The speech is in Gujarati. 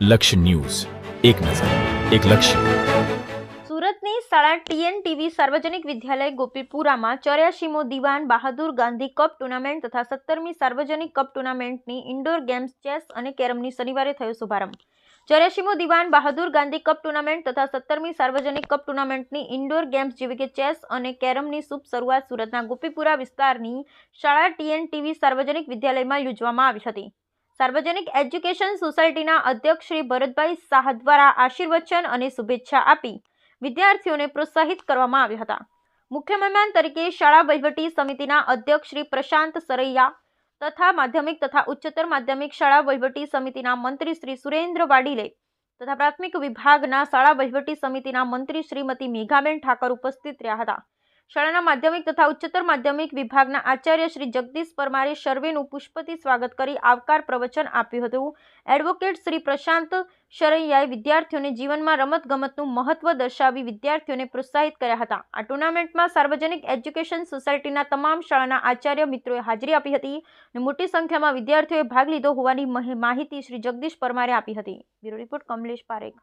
લક્ષ્ય ન્યૂઝ. એક નજર, એક લક્ષ્ય. સુરતની શાળા ટીએનટીવી સાર્વજનિક વિદ્યાલય ગોપીપુરામાં ચોર્યાસીમો દિવાન બહાદુર ગાંધી કપ ટુર્નામેન્ટ તથા સત્તરમી સાર્વજનિક કપ ટુર્નામેન્ટની ઇન્ડોર ગેમ્સ ચેસ અને કેરમની શનિવારે થયો શુભારંભ. ચોર્યાસીમો દિવાન બહાદુર ગાંધી કપ ટુર્નામેન્ટ તથા સત્તરમી સાર્વજનિક કપ ટુર્નામેન્ટની ઇન્ડોર ગેમ્સ જેવી કે ચેસ અને કેરમની શુભ શરૂઆત સુરતના ગોપીપુરા વિસ્તારની શાળા ટીએનટીવી સાર્વજનિક વિદ્યાલયમાં યોજવામાં આવી હતી. સાર્વજનિક એજ્યુકેશન સોસાયટીના અધ્યક્ષ શ્રી ભરતભાઈ શાહ દ્વારા આશીર્વચન અને શુભેચ્છા આપી વિદ્યાર્થીઓને પ્રોત્સાહિત કરવામાં આવ્યા હતા. મુખ્ય મહેમાન તરીકે શાળા વહીવટી સમિતિના અધ્યક્ષ શ્રી પ્રશાંત સરૈયા તથા માધ્યમિક તથા ઉચ્ચતર માધ્યમિક શાળા વહીવટી સમિતિના મંત્રી શ્રી સુરેન્દ્ર વાડીલે તથા પ્રાથમિક વિભાગના શાળા વહીવટી સમિતિના મંત્રી શ્રીમતી મેઘાબેન ઠાકર ઉપસ્થિત રહ્યા હતા. શાળાના માધ્યમિક તથા ઉચ્ચતર માધ્યમિક વિભાગના આચાર્ય શ્રી જગદીશ પરમારે સર્વેનું પુષ્પથી સ્વાગત કરી આવકાર પ્રવચન આપ્યું હતું. એડવોકેટ શ્રી પ્રશાંત શરૈયાએ વિદ્યાર્થીઓને જીવનમાં રમતગમતનું મહત્વ દર્શાવી વિદ્યાર્થીઓને પ્રોત્સાહિત કર્યા હતા. આ ટુર્નામેન્ટમાં સાર્વજનિક એજ્યુકેશન સોસાયટીના તમામ શાળાના આચાર્ય મિત્રોએ હાજરી આપી હતી અને મોટી સંખ્યામાં વિદ્યાર્થીઓએ ભાગ લીધો હોવાની માહિતી શ્રી જગદીશ પરમારે આપી હતી. Bureau report Kamlesh Parekh.